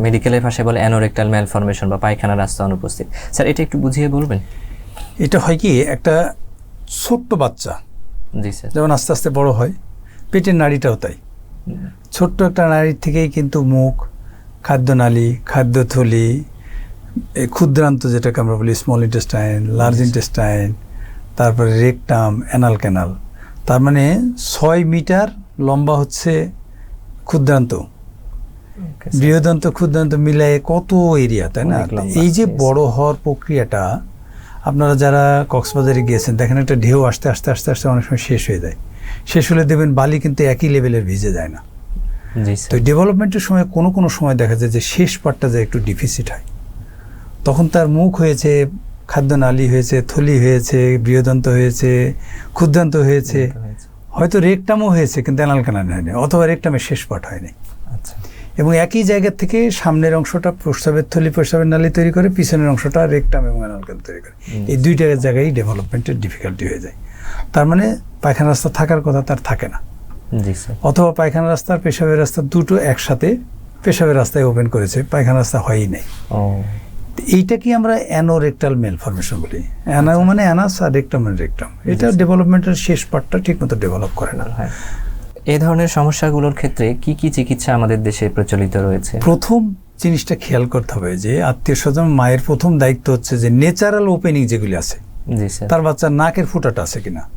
মেডিকেলের ভাষায় বলে অ্যানোরেক্টাল ম্যালফরমেশন বা পায়খানা রাস্তা অনুপস্থিত। স্যার এটা একটু বুঝিয়ে বলবেন? এটা হয় কি একটা ছোট্ট বাচ্চা। জি স্যার। যেমন আস্তে আস্তে বড় হয় পেটের নাড়িটাও তাই। ছোট্ট একটা নাড়ির থেকেই কিন্তু মুখ খাদ্যনালী খাদ্যথলি এই ক্ষুদ্রান্ত যেটাকে আমরা বলি স্মল ইন্টেস্টাইন লার্জ ইন্টেস্টাইন তারপরে রেকটাম অ্যানাল ক্যানাল তার মানে ছয় মিটার লম্বা হচ্ছে ক্ষুদ্রান্ত। বৃহদন্ত ক্ষুদ্রান্ত মিলায়ে কত এরিয়া তাই না? এই যে বড় হওয়ার প্রক্রিয়াটা আপনারা যারা কক্সবাজারে গিয়েছেন দেখেন একটা ঢেউ আসতে আসতে আসতে আসতে অনেক সময় শেষ হয়ে যায়। শেষ হলে দেবেন বালি কিন্তু একই লেভেলের ভিজে যায় না। তো ডেভেলপমেন্টের সময় কোনো কোনো সময় দেখা যায় যে শেষ পার্টটা যে একটু ডিফিসিট হয়। তখন তার মুখ হয়েছে খাদ্যনালী হয়েছে থলি হয়েছে বৃহদন্ত হয়েছে ক্ষুদ্রান্ত হয়েছে। হয়তো রেকটামও হয়েছে কিন্তু অ্যানাল কানাল হয়নি অথবা রেকটামের শেষ পার্ট হয়নি। আচ্ছা। এবং একই জায়গা থেকে সামনের অংশটা প্রস্রাবের থলি প্রস্রাবের নালী তৈরি করে পিছনের অংশটা রেকটাম এবং অ্যানাল তৈরি করে। এই দুইটা জায়গায় ডেভেলপমেন্টের ডিফিকাল্টি হয়ে যায়। তার মানে পায়খানা রাস্তা থাকার কথা তার থাকে না। অথবা পায়খানা রাস্তা আর পেশাবের রাস্তা দুটো একসাথে পেশাবের রাস্তায় ওপেন করেছে পায়খানা রাস্তা হয়ই নাই। এইটা কি আমরা অ্যানো অ্যানোরেক্টাল মেল ফরমেশন বলি? অ্যানা মানে অ্যানাস আর রেকটাম মানে রেকটাম। এটা ডেভেলপমেন্টের শেষ পার্টটা ঠিকমতো ডেভেলপ করে না। এই ধরনের সমস্যাগুলোর ক্ষেত্রে কি কি চিকিৎসা আমাদের দেশে প্রচলিত রয়েছে? প্রথম জিনিসটা খেয়াল করতে হবে যে আত্মীয় স্বজন মায়ের প্রথম দায়িত্ব হচ্ছে যে ন্যাচারাল ওপেনিং যেগুলি আছে তার বাচ্চার নাকের ফুটাটা আছে কিনা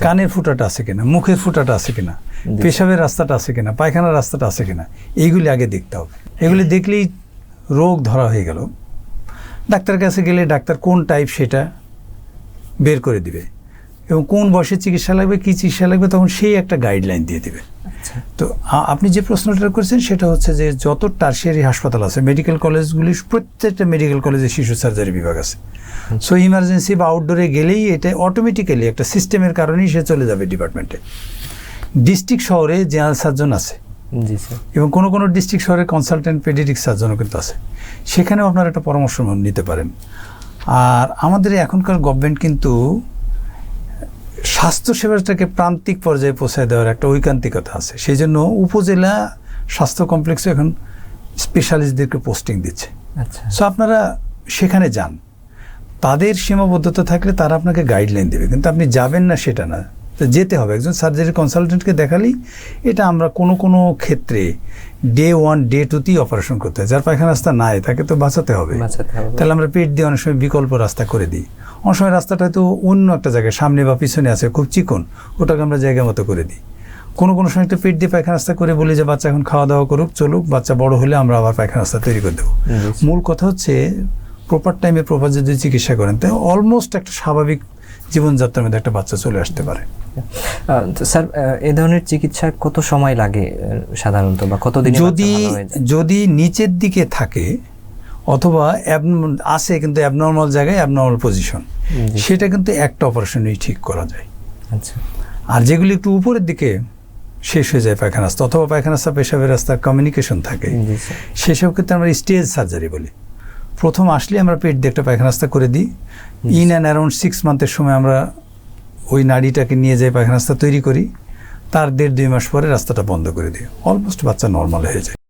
কানের ফুটাটা আছে কিনা মুখের ফুটাটা আছে কিনা পেশাবের রাস্তাটা আছে কিনা পায়খানার রাস্তাটা আছে কিনা এইগুলি আগে দেখতে হবে। এগুলি দেখলেই রোগ ধরা হয়ে গেল। ডাক্তার কাছে গেলে ডাক্তার কোন টাইপ সেটা বের করে দিবে। এবং কোন বয়সের চিকিৎসা লাগবে কী চিকিৎসা লাগবে তখন সেই একটা গাইডলাইন দিয়ে দিবে। আচ্ছা। তো আপনি যে প্রশ্নটা করেছেন সেটা হচ্ছে যে যত টার্সিয়ারি হাসপাতাল আছে মেডিকেল কলেজগুলি প্রত্যেকটা মেডিকেল কলেজে শিশু সার্জারি বিভাগ আছে। সো ইমার্জেন্সি বা আউটডোরে গেলেই এটা অটোমেটিক্যালি একটা সিস্টেমের কারণেই সে চলে যাবে ডিপার্টমেন্টে ডিস্ট্রিক্ট শহরে জেনারেল সার্জন আছে। জি স্যার। এবং কোনো কোনো ডিস্ট্রিক্ট শহরে কনসালটেন্ট পেডিটিক সার্জনও কিন্তু আছে। সেখানেও আপনারা একটা পরামর্শ নিতে পারেন। আর আমাদের এখনকার গভর্নমেন্ট কিন্তু স্বাস্থ্যসেবাটাকে প্রান্তিক পর্যায়ে পৌঁছায় দেওয়ার একটা ঐকান্তিকতা আছে। সেই জন্য উপজেলা স্বাস্থ্য কমপ্লেক্সে এখন স্পেশালিস্টদেরকে পোস্টিং দিচ্ছে। আচ্ছা। সো আপনারা সেখানে যান। তাদের সীমাবদ্ধতা থাকলে তারা আপনাকে গাইডলাইন দেবে। কিন্তু আপনি যাবেন না সেটা না। তো যেতে হবে। একজন সার্জারি কনসালটেন্টকে দেখালেই এটা আমরা কোনো কোনো ক্ষেত্রে ডে ওয়ান ডে টুতেই অপারেশন করতে হয়। যার পায়খানা রাস্তা নাই তাকে তো বাঁচাতে হবে। তাহলে আমরা পেট দিয়ে অনেক সময় বিকল্প রাস্তা করে দিই। অনেক সময় রাস্তাটা হয়তো অন্য একটা জায়গায় সামনে বা পিছনে আছে খুব চিকন ওটাকে আমরা জায়গা মতো করে দিই। কোনো কোনো সময় একটা পেট দিয়ে পায়খানা রাস্তা করে বলি যে বাচ্চা এখন খাওয়া দাওয়া করুক চলুক বাচ্চা বড় হলে আমরা আবার পায়খানা রাস্তা তৈরি করে দেবো। মূল কথা হচ্ছে প্রপার টাইমে প্রপার যদি চিকিৎসা করেন তাই অলমোস্ট একটা স্বাভাবিক জীবনযাত্রার মধ্যে একটা বাচ্চা চলে আসতে পারে। স্যার এই ধরনের চিকিৎসা কত সময় লাগে সাধারণত বা কতদিন যদি যদি নিচের দিকে থাকে অথবা আছে কিন্তু অ্যাবনর্মাল জায়গায় অ্যাবনর্মাল পজিশন সেটা কিন্তু একটা অপারেশনেই ঠিক করা যায়। আচ্ছা। আর যেগুলি একটু উপরের দিকে শেষ হয়ে যায় পায়খানা রাস্তা অথবা পায়খানা রাস্তা পেশাবের রাস্তার কমিউনিকেশন থাকে সেসব ক্ষেত্রে আমরা স্টেজ সার্জারি বলি। প্রথম আসলে আমরা পেট দিয়ে একটা পায়খানা রাস্তা করে দিই। ইন অ্যান্ড অ্যারাউন্ড সিক্স মান্থের সময় আমরা ওই নাড়িটাকে নিয়ে যাই পায়খানা রাস্তা তৈরি করি, তার দেড় দুই মাস পরে রাস্তাটা বন্ধ করে দিই। অলমোস্ট বাচ্চা নর্মাল হয়ে যায়।